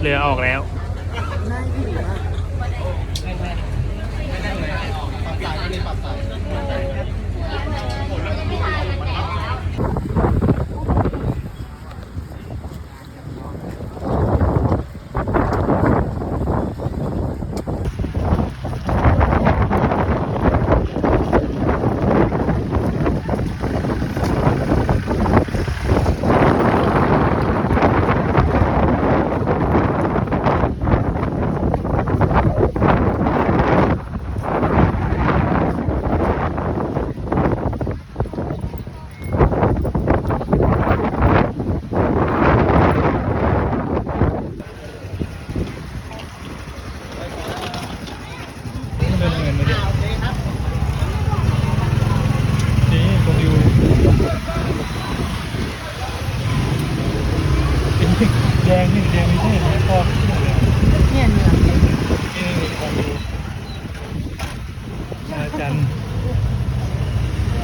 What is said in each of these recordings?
เรือออกแล้วน่าหิวอะ แดงนี่แดงไม่ใช่ไหมพ่อเนี่ยเนื้อนี่ตรงอยู่อาจันทร์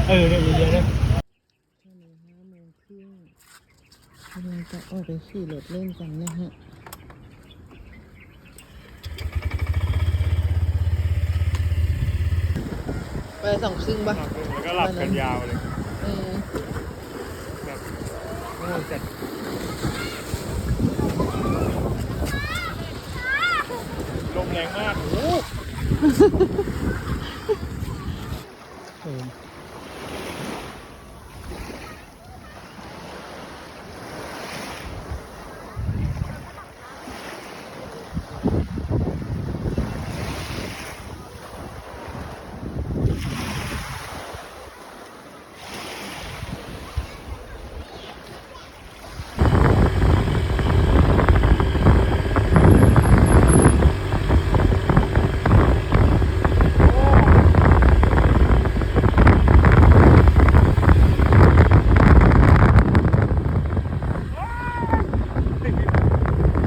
เออเนี่ยอยู่เยอะเลยวนี้ห้าโมงครึ่งกำลังจะออกไปขี่รถเล่นกันนะฮะไปสองครึ่งปะแล้วก็หลับกันยาวเลย เออแบบโง่จัดลม แรงมากโอ้โหเออ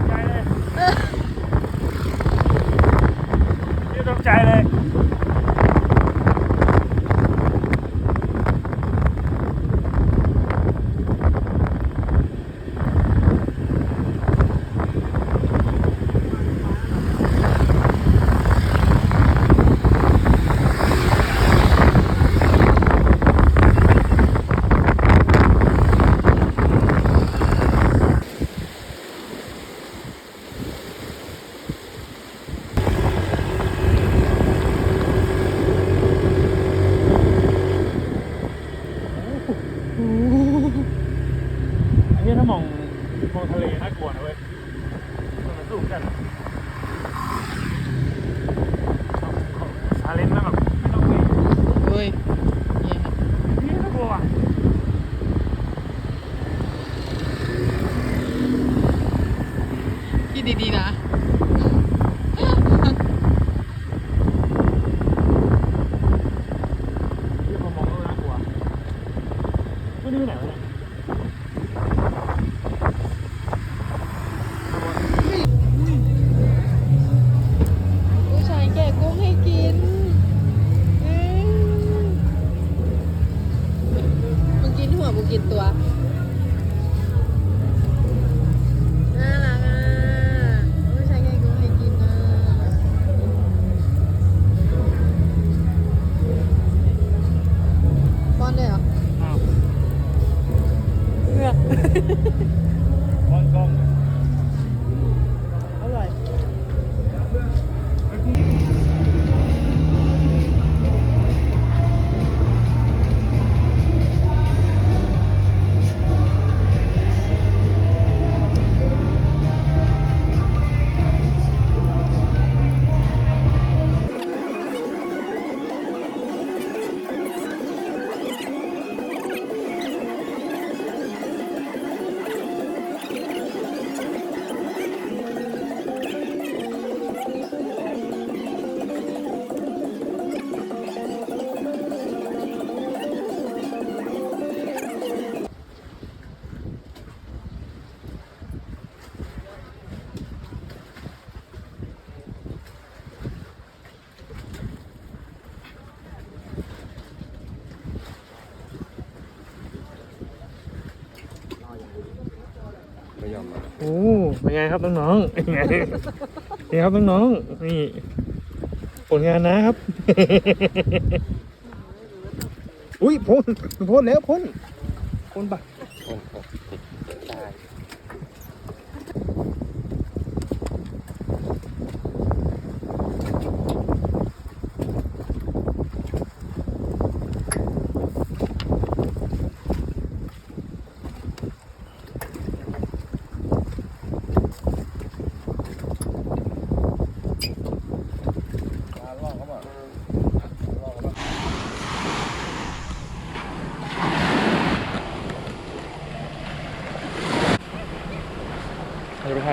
ใจเลย นี่ตกใจเลย ไอ้เหี้ยถ้ามองมองทะเลน่ากลัวนะเว้ยมันสูงจัดทาเลนต์แม่งแบบไม่ต้องวิ่ง เฮ้ยเนี่ยฮะ เหี้ยน่ากลัวว่ะ คิ ดดีๆนะเหี้ยพอมองแล้วน่ากลัวไม่รู้ไปไหนวะเนี่ยผู้ชายแก่กุ้งให้กินเอ้ยมึงกินหัวมึงกินตัว เป็นไงครับน้องๆเป็นไงนี่ครับน้องๆนี่ผลงานนะครับ อุ้ยพ้นพ้นแล้วพ้นพ้นปะ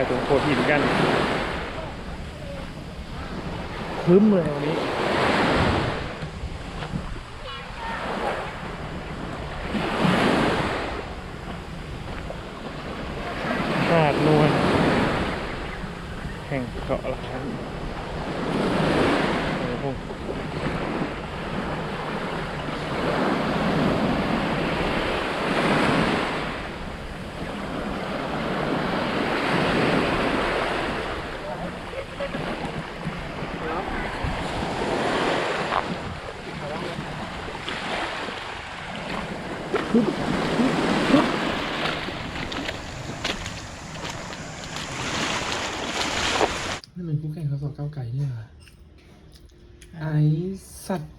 เราจะไปถ่ายตรงโขดหินกันครึ้มเลยวันนี้ หาดนวลแห่งเกาะล้านโอ้โห นี่มันคู่แข่งเขาสอบเก้าไก่เนี่ยไอสัตว์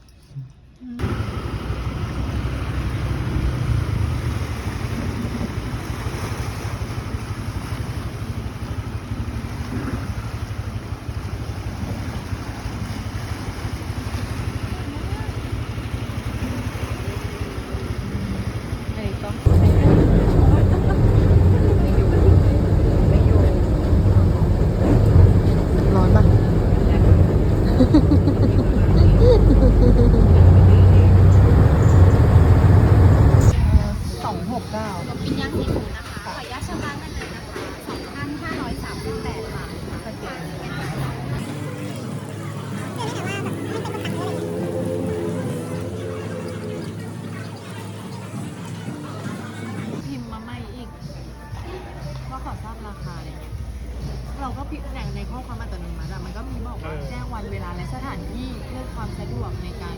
และสถานที่เพื่อความสะดวกในการ